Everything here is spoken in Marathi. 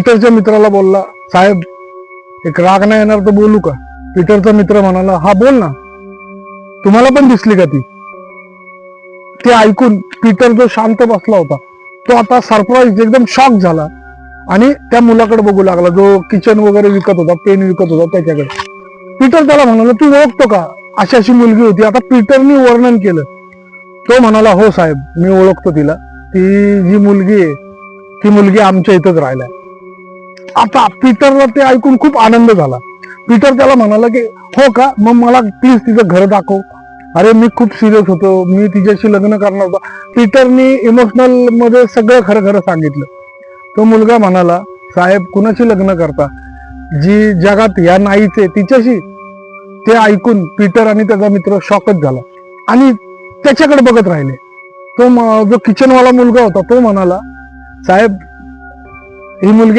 पीटरच्या मित्राला बोलला साहेब एक राग नाही येणार तर बोलू का? पीटरचा मित्र म्हणाला हा बोल ना. तुम्हाला पण दिसली का ती? ते ऐकून पीटर जो शांत बसला होता तो आता सरप्राईज एकदम शॉक झाला आणि त्या मुलाकडे बघू लागला जो किचन वगैरे विकत होता पेन विकत होता त्याच्याकडे. पीटर त्याला म्हणाला तू ओळखतो का? अशी अशी मुलगी होती. आता पीटरनी वर्णन केलं. तो म्हणाला हो साहेब मी ओळखतो तिला. ती जी मुलगी आहे ती मुलगी आमच्या इथंच राहिल्या. आता पीटरला ते ऐकून खूप आनंद झाला. पीटर त्याला म्हणाला की हो का? मग मला प्लीज तिचं घर दाखव. अरे मी खूप सिरियस होतो. मी तिच्याशी लग्न करणार होतो. पीटरनी इमोशनलमध्ये सगळं खरं खरं सांगितलं. तो मुलगा म्हणाला साहेब कुणाशी लग्न करता? जी जगात या नाहीचे तिच्याशी. ते ऐकून पीटर आणि त्याचा मित्र शॉकच झाला. आणि त्याच्याकडे बघत राहिले. तो जो किचनवाला मुलगा होता तो म्हणाला साहेब ही मुलगी